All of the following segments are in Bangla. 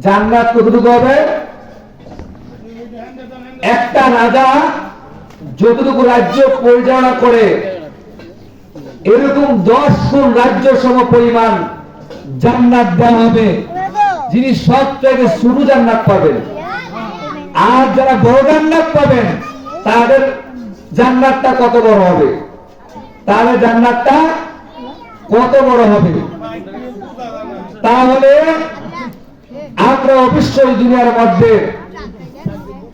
জান্নাত কতটুকু হবে? একটা রাজা যতটুকু রাজ্য পরিচালনা করে। এরকম দশ গুণ রাজ্য সম পরিমাণ জান্নাত দেওয়া হবে। যিনি সব থেকে শুরু জান্নাত পাবেন। আর যারা বড় জান্নাত পাবেন, তাদের জান্নাতটা কত বড় হবে? তাহলে জান্নাতটা কত বড় হবে? তাহলে আমরা অবশ্যই দুনিয়ার মধ্যে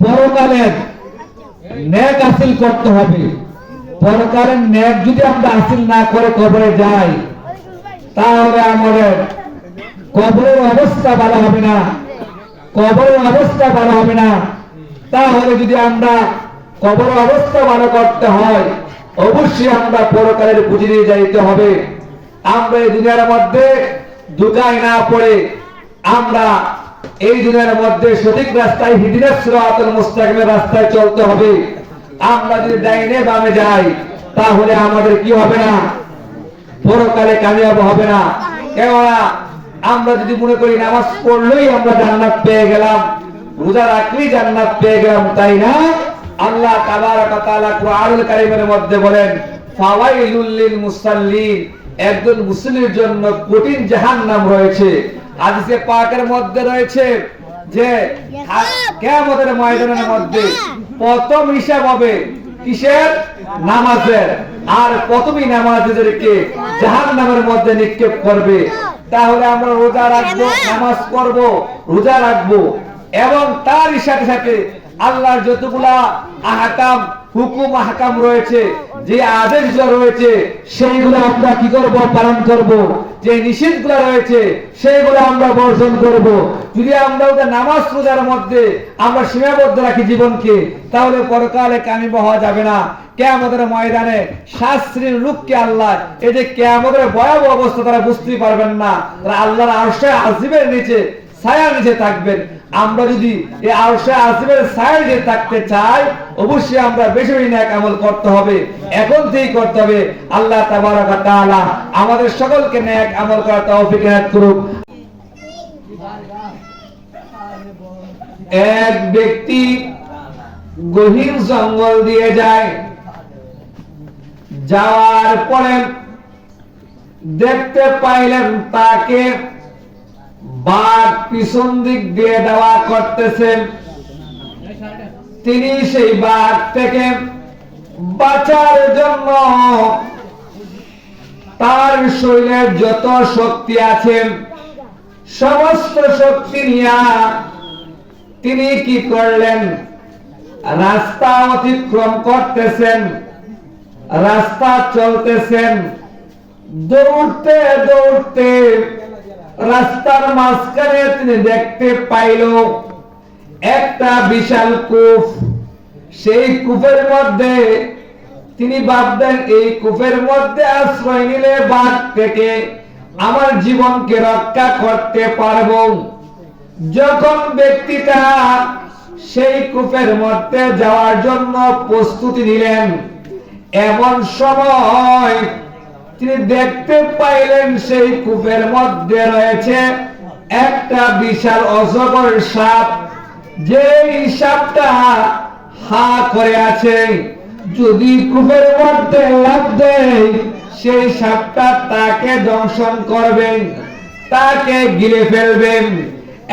পরকালের ন্যাক হাসিল করতে হবে। পরকালের ন্যাক যদি আমরা হাসিল না করে কবরে যাই, তাহলে আমাদের কবরের অবস্থা ভালো হবে না। কবরের অবস্থা ভালো হবে না। তাহলে যদি আমরা কবরের অবস্থা ভালো করতে হয়, অবশ্যই আমরা পরকালের বুঝে নিয়ে যাইতে হবে। আমরা এই দুনিয়ার মধ্যে দুকায় না পড়ে আমরা এই দুনিয়ার মধ্যে সঠিক রাস্তায় হিদিনের সিরাতুল মুস্তাকিমের রাস্তায় চলতে হবে। আমরা যদি ডাইনে বামে যাই, তাহলে আমাদের কি হবে না? পরকালে কামিয়াব হবে না। কেননা আমরা যদি মনে করি নামাজ পড়লেই আমরা জান্নাত পেয়ে গেলাম, রোজা রাখলেই জান্নাত পেয়ে গেলাম, তাই না? আল্লাহ তাবারাক তাআলা কুরআনুল কারীমের মধ্যে বলেন, ফাওয়াইলুল লিল মুসাল্লিন, একজন মুসলিমের জন্য কঠিন জাহান্নাম রয়েছে। হাদিসে পাকের মধ্যে রয়েছে যে কিয়ামতের ময়দানের মধ্যে প্রথম হিসাব হবে কিসের? নামাজের। আর প্রথমেই নামাজেদেরকে জাহান নামের মধ্যে নিক্ষেপ করবে। তাহলে আমরা রোজা রাখব নামাজ করব রোজা রাখব। এবং তার সাথে সাথে আল্লাহর যতগুলা আহকাম হুকুম আহকাম রয়েছে, যে আদেশগুলো রয়েছে, সেইগুলো আমরা কি করব? পালন করব। যে নিষেধগুলো রয়েছে, সেইগুলো আমরা বর্জন করব। যদি আমরা ওদের নামাজ রোজার মধ্যে আমরা সীমাবদ্ধ রাখি জীবনকে, তাহলে পরকালে কামিব হওয়া যাবে না। কেয়ামতের ময়দানে শাস্ত্রীর লোককে আল্লাহ এই যে কেয়ামতের ভয়াবহ অবস্থা তারা বুঝতেই পারবেন না। তারা আল্লাহর আরশে আজিবের নিচে, ছায়ার নিচে থাকবেন। আমরা যদি এই আরশে ছায়ার নিচে থাকতে চাই, অবশ্যই আমরা বেশি বেশি ন্যাক আমল করতে হবে। এখন থেকেই করতে হবে, আল্লাহ তাবারাক তাআলা আমাদের সকলকে ন্যাক আমল করার তৌফিক এনায়েত করুক। এক ব্যক্তি গহীন জঙ্গল দিয়ে যায়, যাওয়ার পরে দেখতে পাইলেন তাকে বাঘ পিছন দিক দিয়ে দেওয়া করতেছেন। তিনি সেই বাঘ থেকে বাঁচার জন্য তার শরীরের যত শক্তি আছে, সমস্ত শক্তি নিয়া তিনি কি করলেন? রাস্তা অতিক্রম করতেছেন, রাস্তা চলতেছেন। দৌড়তে দৌড়তে রাস্তার মাঝখানে তিনি দেখতে পাইল একটা বিশাল কূপ সেই কূপের মধ্যে তিনি ভাবতেন এই কূপের মধ্যে আশ্রয় নিলে বাঘ থেকে আমার জীবনকে রক্ষা করতে পারব। যখন ব্যক্তিটা সেই কূপের মধ্যে যাওয়ার জন্য প্রস্তুতি নিলেন, এমন সময় তিনি দেখতে পাইলেন সেই কূপের মধ্যে রয়েছে একটা বিশাল অজগর সাপ। যে সাপটা হা করে আছে, যদি কূপের মধ্যে লাভ দেয়, সেই সাপটা তাকে দংশন করবেন তাকে গিলে ফেলবেন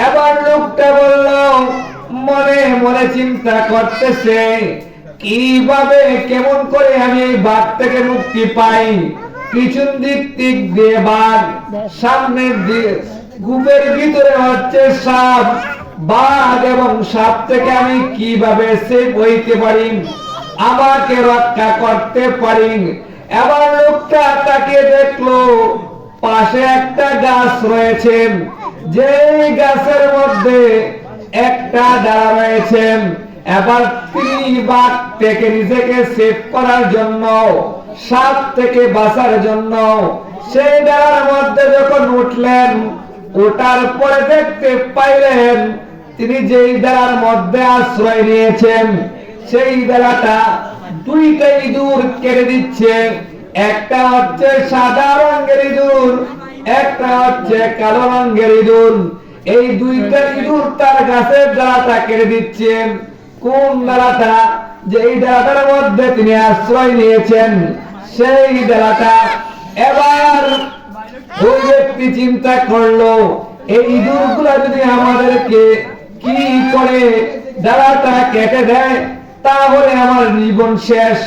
এবার লোকটা বলল, মনে মনে চিন্তা করতেছে, কীভাবে, কেমন করে আমি এই বাঘ থেকে মুক্তি পাই? পিছন দিক দিক দিয়ে বাঘ, সামনের দিকে। গুপের ভিতরে হচ্ছে সাপ। বাঘ এবং সাপ থেকে আমি কীভাবে সেফ হইতে পারি? আমাকে রক্ষা করতে পারি? এবার লোকটা তাকে দেখল, পাশে একটা গাছ রয়েছে। যে গাছের মধ্যে একটা ডালা রয়েছে। এবার তিনি বাঘ থেকে নিজেকে সেভ করার জন্য সাপ থেকে বাঁচার জন্য। সেই ডালার মধ্যে যখন উঠলেন ওটার পরে দেখতে পাইলেন, তিনি যেই ডালার মধ্যে আশ্রয় নিয়েছেন, সেই বেলাটা দুইটা ইঁদুর কেড়ে দিচ্ছে। একটা হচ্ছে সাদা রঙের ইঁদুর, একটা হচ্ছে কালো রঙের ইঁদুর। এই দুইটা ইঁদুর তার গাছের ডালাটা কেড়ে দিচ্ছেন। কোন ডালাটা? যে এই ডালাটার মধ্যে তিনি আশ্রয় নিয়েছেন সেই ডালাটা এবার ওই ব্যক্তি চিন্তা করল, এই ইঁদুরগুলো যদি আমাদেরকে কি করে ডালাটা কেটে দেয়, তাহলে আমার জীবন শেষ।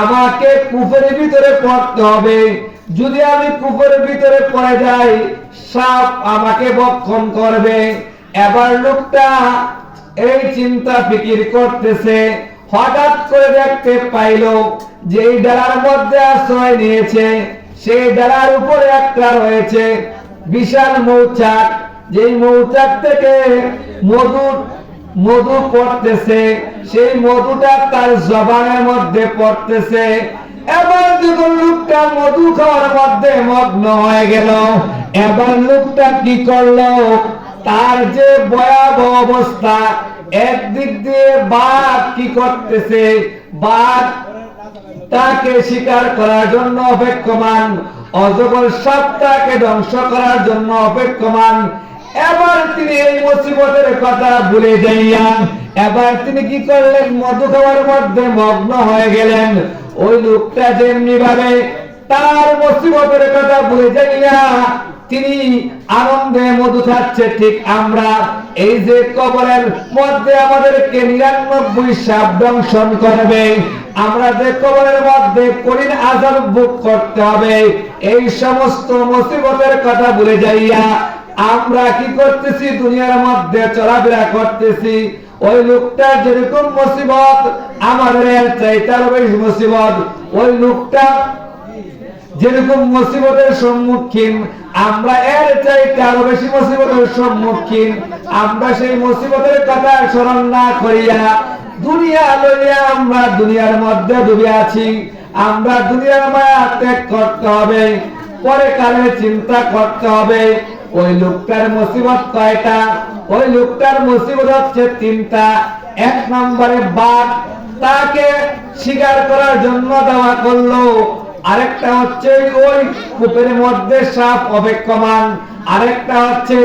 আমাকে কুফের ভিতরে পড়তে হবে। যদি আমি কুফের ভিতরে পড়ে যাই, সাপ আমাকে বক্ষণ করবে। এবার লোকটা এই চিন্তা ফিকির করতেছে। হঠাৎ করে দেখতে পাইলো যে এই ডালার মধ্যে আশ্রয় নিয়েছে, সেই ডালার উপরে একটা রয়েছে বিশাল মৌচাক। যেই মৌচাক থেকে মধু মধু পড়তেছে, সেই মধুটা তার জবানের মধ্যে পড়তেছে। এবার যখন লোকটা মধু খাওয়ার মধ্যে মগ্ন হয়ে গেল, এবার লোকটা কি করল? তার যে ভয়াবহ অবস্থা একদিক দিয়ে বাঘ কি করতেছে? বাঘ তাকে শিকার করার জন্য অপেক্ষমান, অজগর সাপ ধ্বংস করার জন্য অপেক্ষমান। এবার তিনি এই মুসিবতের কথা ভুলে যাইয়া এবার তিনি কি করলেন? মধু খাওয়ার মধ্যে মগ্ন হয়ে গেলেন। ওই লোকটা যেমনি ভাবে তার মুসিবতের কথা ভুলে যাইয়া তিনি আনন্দে মধু খাচ্ছে, ঠিক আমরা। এই যে কবরের মধ্যে আমাদেরকে নিরানব্বই সাপ দংশন করবে, আমরা যে কবরের মধ্যে কঠিন আজাব ভোগ করতে হবে, এই সমস্ত মুসিবতের কথা ভুলে যাইয়া আমরা কি করতেছি? দুনিয়ার মধ্যে চলাফেরা করতেছি। ওই লোকটা যেরকম মুসিবত, আমাদের চাইতে আরও বেশি মুসিবত। ওই লোকটা যেরকম মুসিবতের সম্মুখীন, আমরা এর চাইতে আরও বেশি মুসিবতের সম্মুখীন। আমরা সেই মুসিবতের কথা স্মরণ না করিয়া দুনিয়া লইয়া আমরা দুনিয়ার মধ্যে ডুবে আছি। আমরা দুনিয়ার মায়া ত্যাগ করতে হবে, পরে কালে চিন্তা করতে হবে। ওই লোকটার মুসিবত কয়টা? ওই লোকটার মুসিবত হচ্ছে তিনটা। এক নম্বরে বাঘ, তাকে স্বীকার করার জন্য দেওয়া করল। আরেকটা হচ্ছে ওই কূপের মধ্যে সাপ অপেক্ষমান। আরেকটা হচ্ছে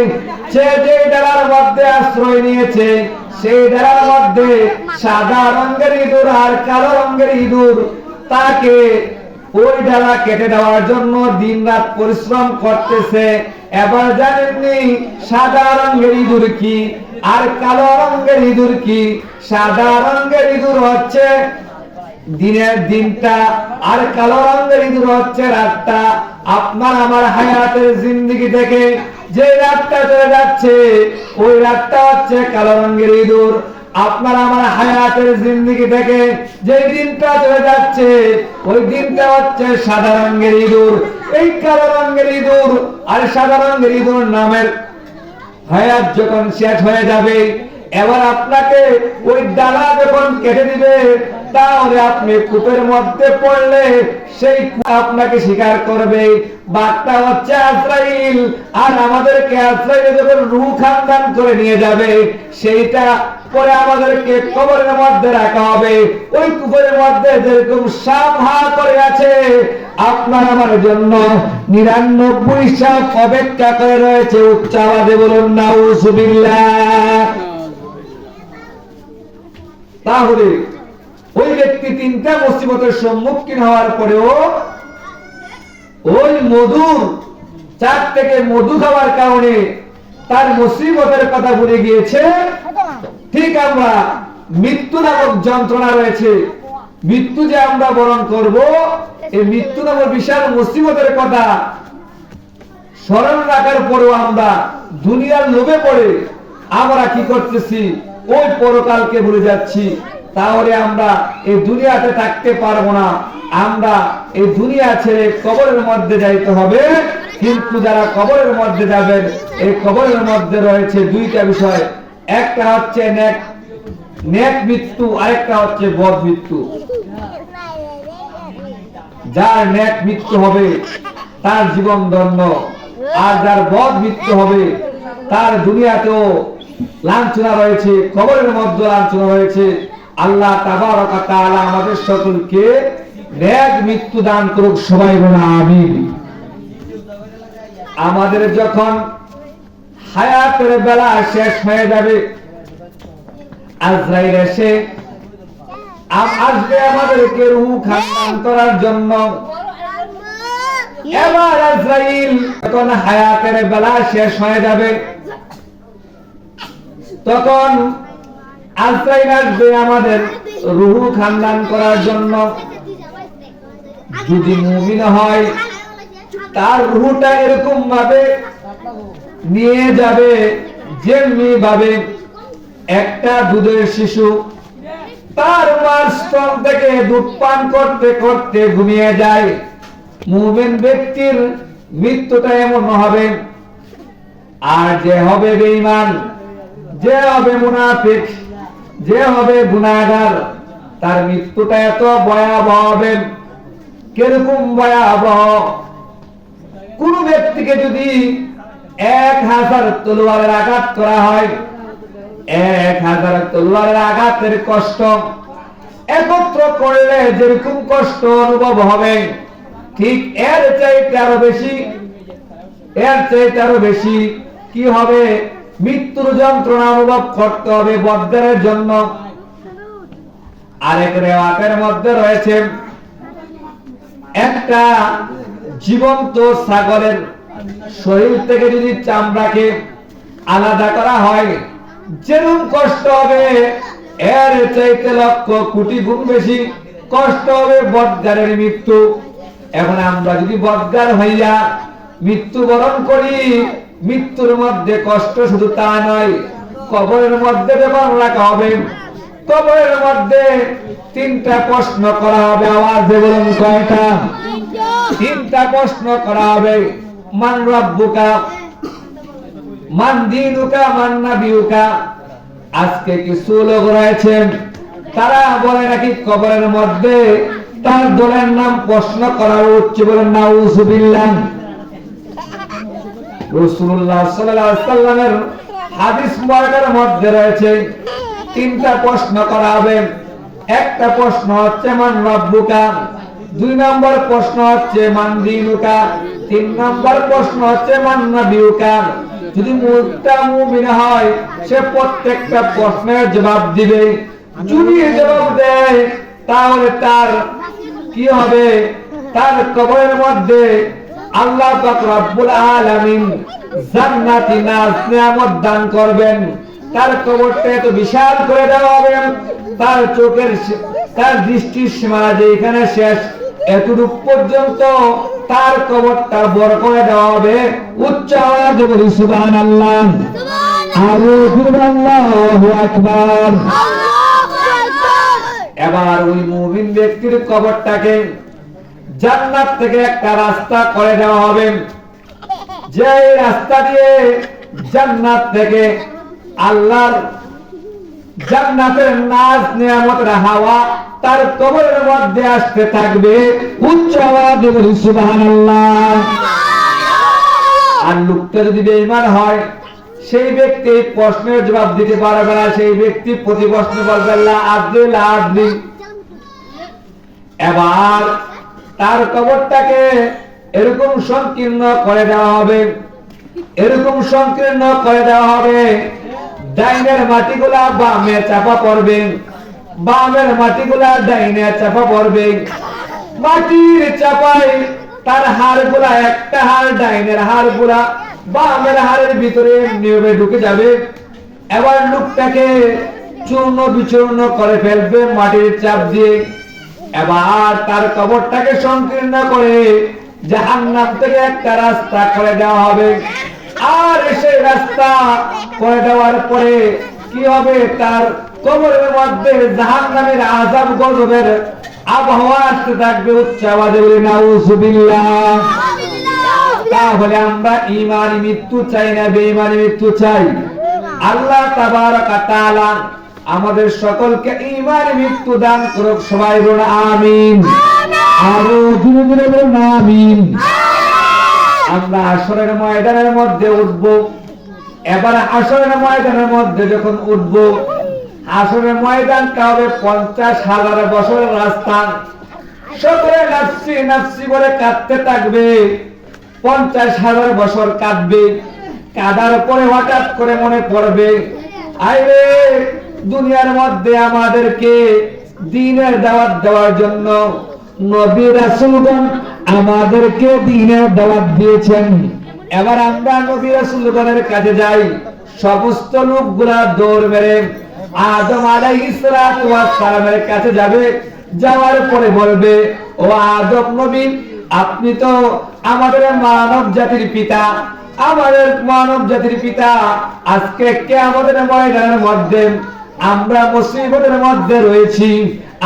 সে যে ডালার মধ্যে আশ্রয় নিয়েছে সেই ডালার মধ্যে সাদা রঙের ইঁদুর আর কালো রঙের ইঁদুর। তাকে ওই ডালা কেটে দেওয়ার জন্য দিন রাত পরিশ্রম করতেছে। এবার জানেননি সাদা রঙের ইঁদুর কি আর কালো রঙের ইঁদুর কি? সাদা রঙের ইঁদুর হচ্ছে দিনের দিনটা আর কালো রঙের ইঁদুর হচ্ছে রাতটা। আপনার আমার হায়াতের জিন্দিগি থেকে যে রাতটা চলে যাচ্ছে, ওই রাতটা হচ্ছে কালো রঙের ইঁদুর। আপনার আমার হায়াতের জিন্দিগি থেকে যে দিনটা চলে যাচ্ছে, ওই দিনটা হচ্ছে সাদা রঙের ইঁদুর। এই কালো রঙের ইঁদুর আর সাদা রঙের ইঁদুর নামের হায়াত যখন শেষ হয়ে যাবে, এবার আপনাকে ওই ডালা যখন কেটে দিবে তাহলে আপনি কূপের মধ্যে পড়লে সেই আপনাকে স্বীকার করবে। বার্তা হচ্ছে আজরাইল আর আমাদেরকে আজরাইল যখন রু খানদান করে নিয়ে যাবে সেইটা পরে আমাদেরকে কবরের মধ্যে রাখা হবে। ওই কূপের মধ্যে যেরকম সাপ হা করে আছে আপনার আমার জন্য নিরানব্বই সাপ অপেক্ষা করে রয়েছে। উচ্চ আওয়াজে বলুন নাউজুবিল্লাহ। তাহলে ওই ব্যক্তি তিনটা মুসিবতের সম্মুখীন হওয়ার পরেও ওই মধুর চার থেকে মধু খাওয়ার কারণে তার মুসিবতের কথা ভুলে গিয়েছে। ঠিক আমরা মৃত্যু নামক যন্ত্রণা রয়েছে। মৃত্যু যে আমরা বরণ করব, এই মৃত্যু নামক বিশাল মুসিবতের কথা স্মরণ রাখার পরেও আমরা দুনিয়ার লোভে পড়ে আমরা কি করতেছি? ওই পরকালকে ভুলে যাচ্ছি। তাহলে আমরা এই দুনিয়াতে থাকতে পারব না। আমরা এই দুনিয়া ছেড়ে কবরের মধ্যে যাইতে হবে। কিন্তু যারা কবরের মধ্যে যাবেন, এই কবরের মধ্যে রয়েছে দুইটা বিষয়। একটা হচ্ছে নেক নেক মৃত্যু, আরেকটা হচ্ছে বদ মৃত্যু। যার নেক মৃত্যু হবে, তার জীবন দণ্ড আর যার বদ মৃত্যু হবে, তার দুনিয়াতেও লাঞ্ছনা রয়েছে, কবরের মধ্যে লাঞ্ছনা রয়েছে। আল্লাহ আমাদের সকলকে মৃত্যু দান করুক, সবাই বলে আমিন। আমাদের যখন হায়াতের বেলা শেষ হয়ে যাবে, আজরাইল এসে আসবে আমাদেরকে করার জন্য। এবার আজরাইল তখন হায়াতের বেলা শেষ হয়ে যাবে, তখন আজরাইল আসবে আমাদের রুহু খানদান করার জন্য। যদি মুমিন হয়, তার রুহুটা এরকম ভাবে নিয়ে যাবে যেমনি ভাবে একটা দুধের শিশু তার মার স্তন থেকে দুধ পান করতে করতে ঘুমিয়ে যায়। মুমিন ব্যক্তির মৃত্যুটা এমন হবে। আর যে হবে বেঈমান, যে হবে মুনাফিক যে হবে গুনাহগার তার মৃত্যুটা এত ভয়াবহ হবে। কীরকম ভয়াবহ? কোন ব্যক্তিকে যদি এক হাজার তলোয়ারের আঘাত করা হয়, এক হাজার তলোয়ারের আঘাতের কষ্ট একত্র করলে যেরকম কষ্ট অনুভব হবে, ঠিক এর চাইতে আরও বেশি, এর চাইতে আরও বেশি কি হবে? মৃত্যুর যন্ত্রণা অনুভব করতে হবে বদ্রের জন্য। আরেক রেওয়াতের মধ্যে রয়েছে, একটা জীবন্ত ছাগলের শরীর থেকে যদি চামড়াকে আলাদা করা হয় যেরকম কষ্ট হবে, এর চাইতে লক্ষ কোটি গুণ বেশি কষ্ট হবে বদগারের মৃত্যু। এখন আমরা যদি বদগার হইয়া মৃত্যুবরণ করি মৃত্যুর মধ্যে কষ্ট শুধু তা নয়, কবরের মধ্যে ব্যবহার রাখা হবে, কবরের মধ্যে তিনটা প্রশ্ন করা হবে, আওয়াজে বলুন কয়টা? তিনটা প্রশ্ন করা হবে, মান রব্বুকা, মান দিনুকা, মান নাবিউকা। আজকে কিছু লোক রয়েছেন, তারা বলে নাকি কবরের মধ্যে তার দলের নাম প্রশ্ন করা হচ্ছে বলেন নাউজুবিল্লাহ। সাল্লাল্লাহু সাল্লামের হাদিস মুবারকের মধ্যে রয়েছে তিনটা প্রশ্ন করা হবে। একটা প্রশ্ন হচ্ছে, মান রব্বুকা? দুই নম্বর প্রশ্ন হচ্ছে, মান দিনুকা? তিন নম্বর প্রশ্ন হচ্ছে, মান নাবিউকা? যদি মুখটা মুমিন হয়, সে প্রত্যেকটা প্রশ্নের জবাব দিবে। যদি জবাব দেয়, তাহলে তার কি হবে? তার কবরের মধ্যে আল্লাহ পাক রব্বুল আলামিন জান্নাতি নাজ নিয়ামত দান করবেন। তার কবরটা এত বিশাল করে দেওয়া হবে। তার চোখের তার দৃষ্টির সীমানা যে এখানে শেষ এতটুক পর্যন্ত তার কবরটা বড় করে দেওয়া হবে। উচ্চ আওয়াজে বলি সুবহানাল্লাহ। আরও আল্লাহু আকবার। এবার ওই মুমিন ব্যক্তির কবরটাকে জান্নাত থেকে একটা রাস্তা করে দেওয়া হবে। যে রাস্তা দিয়ে জান্নাত থেকে আল্লাহর জান্নাতের নাজ নিয়ামতের হাওয়া তার কবরের মধ্যে আসতে থাকবে, উচ্চ আর লোকটা যদি বেঈমান হয়, সেই ব্যক্তি প্রশ্নের জবাব দিতে পারবে না, সেই ব্যক্তি প্রতি প্রশ্ন বলবে লা আদ্রি লা আদ্রি এবার তার কবরটাকে এরকম সংকীর্ণ করে দেওয়া হবে। এরকম সংকীর্ণ করে দেওয়া হবে। ডাইনের মাটিগুলা বামে চাপা পড়বে। বামের মাটিগুলা ডাইনে চাপা পড়বে। মাটির চাপায় তার হাড়গুলা, একটা হাড় ডাইনের হাড়গুলা, বামের হাড়ের ভিতরে নিয়মে ঢুকে যাবে। এবার লোকটাকে চূর্ণ বিচূর্ণ করে ফেলবে মাটির চাপ দিয়ে। এবার তার কবরটাকে সংকীর্ণ করে জাহান্নাম থেকে একটা রাস্তা করে দেওয়া হবে। আর সেই রাস্তা করে দেওয়ার পরে কি হবে? তার কবরের মধ্যে জাহান্নামের আযাব গজবের আবহাওয়া আসতে থাকবে উচ্চ আওয়াজে বলি নাউজুবিল্লাহ তাহলে আমরা ইমানি মৃত্যু চাই না বেঈমানি মৃত্যু চাই? আল্লাহ তাবারাকা তাআলা আমাদের সকলকে ইমানি মৃত্যু দান করুক সবাই বলুন আমিন। আরও ধীরে ধীরে বলুন আমিন। আমরা আসরের ময়দানের মধ্যে উঠব। এবার আসরের ময়দানের মধ্যে যখন উঠব আসরের ময়দানটা হবে পঞ্চাশ হাজার বছরের রাস্তা। সকলে নাফসি নাফসি বলে কাঁদতে থাকবে। পঞ্চাশ হাজার বছর কাঁদবে। কাদার পরে হঠাৎ করে মনে পড়বে আইরে! দুনিয়ার মধ্যে আমাদেরকে দিনের দাওয়াত দেওয়ার জন্য নবী রাসূলগণ আমাদেরকে দিনের দাওয়াত দিয়েছেন। এবার আমরা নবী রাসূলগণের কাছে যাই। সমস্ত লোকগুলা দৌড় মেরে আদম আলাইহিস সালামের কাছে যাবে। যাওয়ার পরে বলবে, ও আদম নবী, আপনি তো আমাদের মানব জাতির পিতা। আমাদের মানব জাতির পিতা আজকে কে আমাদের ময়দানের মধ্যে আমরা মুসিবতের মধ্যে রয়েছি,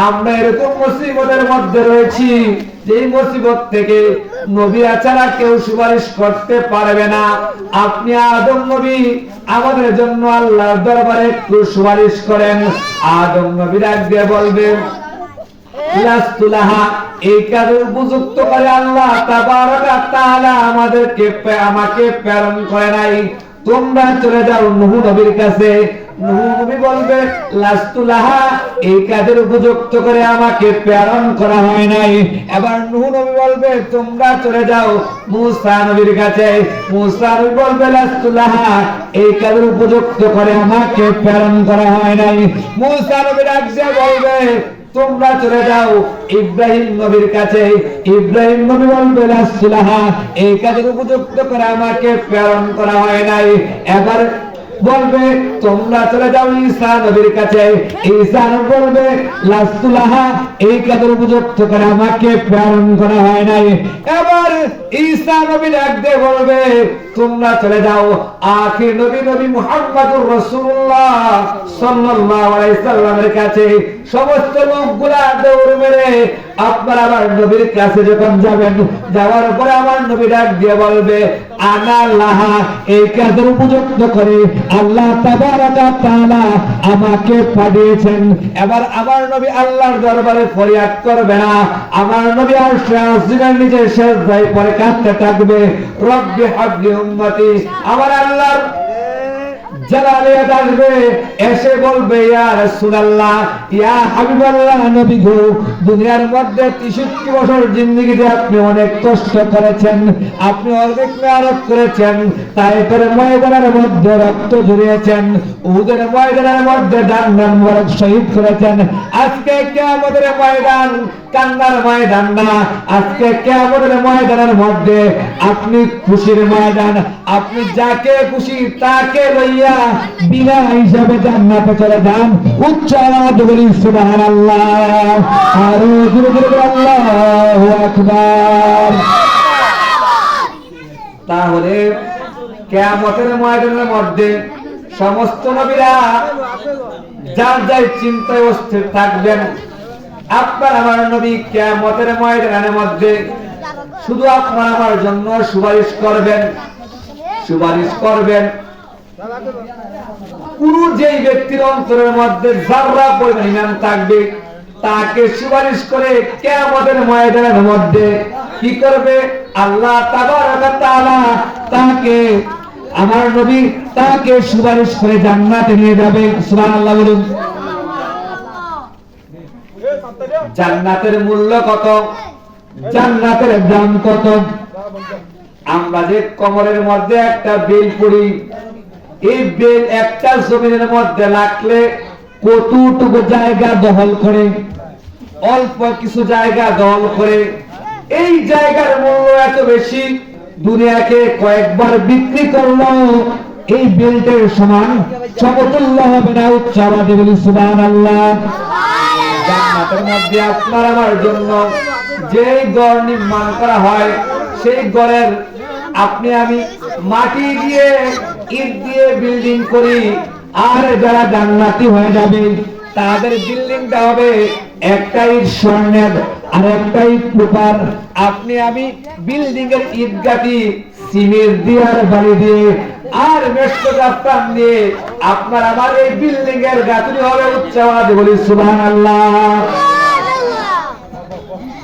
আমরা এরকম মুসিবতের মধ্যে রয়েছি যে মুসিবত থেকে নবী ছাড়া কেউ সুপারিশ করতে পারবে না। আপনি আদম নবী, আমাদের জন্য আল্লাহর দরবারে একটু সুপারিশ করেন। আদম নবী ডাক দিয়ে বলবেন এই কাজে উপযুক্ত করে আল্লাহ তাআলা আমাদেরকে আমাকে প্রেরণ করে নাই। তোমরা চলে যাও নূহ নবীর কাছে নবী বলবে, লাস্তুলাহা, এই কাজের উপযুক্ত করে আমাকে প্রেরণ করা হয় নাই। এবার নবী বলবে, তোমরা চলে যাও মূসা নবীর কাছে। মূসা নবী বলবে, লাস্তুলাহা, এই কাজের উপযুক্ত করে আমাকে প্রেরণ করা হয় নাই। মূসা নবী ডাক বলবে, তোমরা চলে যাও ইব্রাহিম নবীর কাছে। ইব্রাহিম নবী বলবে এই কাজের উপযুক্ত করে আমাকে প্রেরণ করা হয় নাই। এবার বলবে, তোমরা চলে যাও ঈসা নবীর কাছে। ঈসা বলবে, লাস্তুলাহ, এই কাজের উপযুক্ত করে আমাকে প্রেরণ করা হয় নাই। এবার ঈসা নবী ডাক দিয়ে বলবে, তোমরা চলে যাও। আখির নবী নবী মুহাম্মদুর রাসূলুল্লাহ সাল্লাল্লাহু আলাইহি সাল্লামের কাছে সমস্ত লোকগুলা দৌড় মেরে আপনার আমার নবীর কাছে যখন যাবেন, যাওয়ার পরে আমার নবী ডাক দিয়ে বলবে, আনা এই কাজের উপযুক্ত করে আল্লাহ আমাকে পাঠিয়েছেন। এবার আমার নবী আল্লাহর দরবারে ফরিয়াদ করবে না। আমার নবী আর সিনের নিজের শেষ পরে কাঁদতে থাকবে। রব্বি হাবলি উম্মতি। আমার আল্লাহর জালালিয়াত আসবে এসে বলবে রাসূলুল্লাহ হাবিবাল্লাহ নবী গো, দুনিয়ার মধ্যে 63 বছর জিন্দেগিতে আপনি অনেক কষ্ট করেছেন, আপনি অনেক মেহনত করেছেন তাইপের ময়দানের মধ্যে রক্ত ঝরিয়েছেন, উহুদের ময়দানের মধ্যে ডান্ডান মোবারক শহীদ করেছেন, আজকে কিয়ামতের ময়দান কান্নার ময়দান না। আজকে কিয়ামতের ময়দানের মধ্যে আপনি খুশির ময়দান, আপনি যাকে খুশি তাকে লইয়া বিনা হিসাবে জান্নাতে চলে যান। উচ্চ আওয়াজ বলি সুবহানাল্লাহ। আর জোরে বলি আল্লাহু আকবার। তাহলে কিয়ামতের ময়দানের মধ্যে সমস্ত নবীরা যার যার চিন্তায় অস্থির থাকবেন আপনার আমার নবী কিয়ামতের ময়দানের মধ্যে শুধু আপনার আমার জন্য সুপারিশ করবেন। সুপারিশ করবেন। কোন যেই ব্যক্তির অন্তরের মধ্যে যারা পরিমাণ ইমান থাকবে, তাকে সুপারিশ করে কেয়ামতের ময়দানের মধ্যে কি করবে? আল্লাহ তাকে, আমার নবী তাকে সুপারিশ করে জান্নাতে নিয়ে যাবে। সুবহানাল্লাহ বলুন। জান্নাতের মূল্য কত? জান্নাতের দাম কত? আমরা যে কমরের মধ্যে একটা বেল পড়ি, এই বেল একটা জমিনের মধ্যে লাগলে কতটুকু জায়গা দখল করে? অল্প কিছু জায়গা দখল করে। এই জায়গার মূল্য এত বেশি, দুনিয়াকে কয়েকবার বিক্রি করল। এই বেল্টের সমান সমতুল্য হবে না উচ্চ আওয়াজে বলি, সুবহানাল্লাহ। মধ্যে আপনার আমার জন্য যেই ঘর নির্মাণ করা হয়, সেই ঘরের আপনি আমি মাটি দিয়ে, ইট দিয়ে বিল্ডিং করি, আর যারা জান্নাতি হয়ে যাবে, তাদের বিল্ডিংটা হবে একটা ইট স্বর্ণের আর একটা ইট আপনি আমি বিল্ডিং এর ইট গাটি সিমেন্ট দিয়ে আর বাড়ি দিয়ে আর মেষ্ট গাছটান দিয়ে আপনার আমার এই বিল্ডিং এর গাছুরি হবে উচ্চ বলি সুবহানাল্লাহ।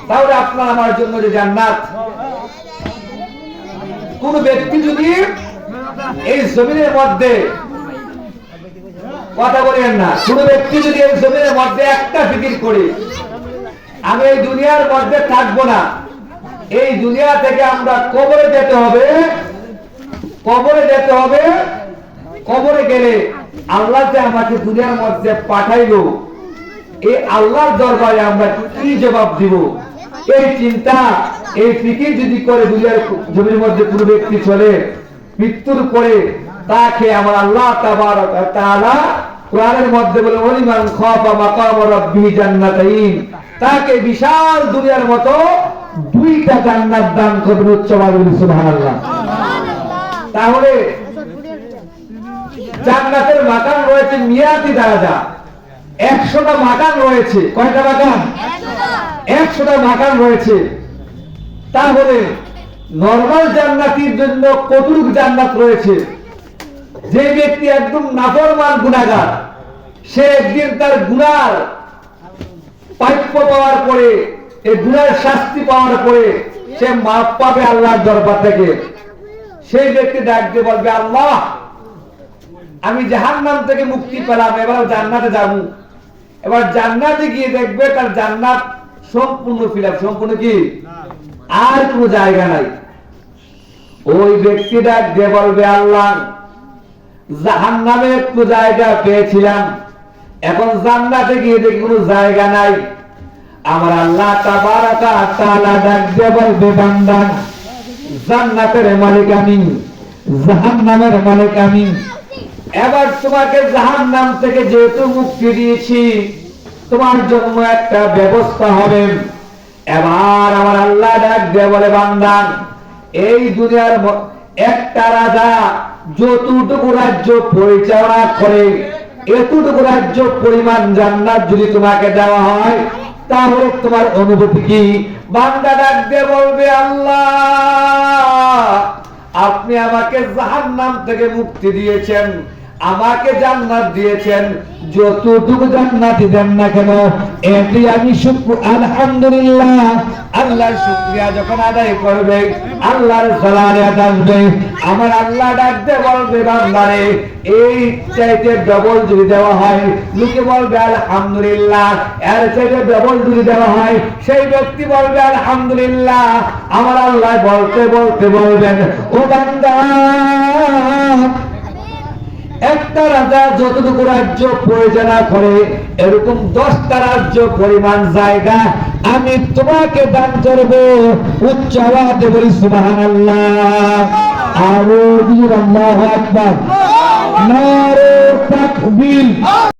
তাহলে আপনার আমার জন্য যে জান্নাত। কোন ব্যক্তি যদি এই জমিনের মধ্যে কথা বলেন না, কোন ব্যক্তি যদি এই জমিনের মধ্যে একটা ফিকির করে, আমি এই দুনিয়ার মধ্যে থাকব না এই দুনিয়া থেকে আমরা কবরে যেতে হবে। কবরে যেতে হবে। কবরে গেলে আল্লাহ যে আমাকে দুনিয়ার মধ্যে পাঠাইলো, এই আল্লাহর দরবারে আমরা কি জবাব দিব? এই চিন্তা, এই ফিকির যদি করে দুনিয়ার জমির মধ্যে কোনো ব্যক্তি চলে, মৃত্যুর পরে তাকে আমার আল্লাহ তাআলা কোরআনের মধ্যে বলে ওলিমান খাফা মাকাম রাব্বিহি জান্নাতাইন। তাকে বিশাল দুনিয়ার মতো দুইটা জান্নাত দান করবেন উচ্চ উচ্চবাদ সুবহানাল্লাহ। তাহলে জান্নাতের মাকান রয়েছে মিয়াতি দারাজা। একশোটা মাকান রয়েছে। কয়টা মাকান একশোটা মাকান রয়েছে। তাহলে নর্মাল জান্নাতির জন্য কতটুক জান্নাত রয়েছে? যে ব্যক্তি একদম নাফরমান গুণাগার সে একদিন তার গুনার প্রাপ্য পাওয়ার পরে এই গুনার শাস্তি পাওয়ার পরে সে মাপ পাবে আল্লাহর দরবার থেকে। সেই ব্যক্তি ডাক বলবে, আল্লাহ, আমি জাহান্নাম থেকে মুক্তি পেলাম, এবার জান্নাতে যাব। এবার জান্নাতে গিয়ে দেখবে তার জান্নাত সম্পূর্ণ ফিল সম্পূর্ণ কি? আর কোনো জায়গা নাই। ওই ব্যক্তি ডাক বলবে, আল্লাহ, জাহান্নামে একটু জায়গা পেয়েছিলাম। এখন জান্নাতে গিয়ে দেখি কোনো জায়গা নাই। আমার আল্লাহ ডাক দিয়ে জান্নাতের মালিক আমি, জাহান্নামের মালিক আমি। এবার তোমাকে জাহান্নাম থেকে যেহেতু মুক্তি দিয়েছি, তোমার জন্য একটা ব্যবস্থা হবে। এবার আমার আল্লাহ ডাক দিয়ে বলে, বান্দা, এই দুনিয়ার একটা রাজা যতটুকু রাজ্য পরিচালনা করে, এতটুকু রাজ্য পরিমাণ জান্নাত যদি তোমাকে দেওয়া হয় তাহলে তোমার অনুভূতি কি? বান্দা ডাক দিয়ে বলবে, আল্লাহ, আপনি আমাকে জাহান্নাম থেকে মুক্তি দিয়েছেন। আমাকে জান্নাত দিয়েছেন। যতটুকু জান্নাতি দেন না কেন, এটি আমি আলহামদুলিল্লাহ, আল্লাহর শুকরিয়া যখন আদায় করবে, আল্লাহর সালাত আসবে। আমার আল্লাহ ডাকতে বলবে, বান্দারে, এই চাইতে ডবল যদি দেওয়া হয়, লোকে বলবে, আলহামদুলিল্লাহ। এর চাইতে ডবল যদি দেওয়া হয়, সেই ব্যক্তি বলবে, আলহামদুলিল্লাহ। আমার আল্লাহ বলতে বলতে বলবেন, ও বান্দা একটা রাজা যতটুকু রাজ্য পরিচালনা করে, এরকম দশটা রাজ্য পরিমাণ জায়গা, আমি তোমাকে দান করব। উচ্চ আওয়াজে বলি, সুবহানাল্লাহ। আরও আর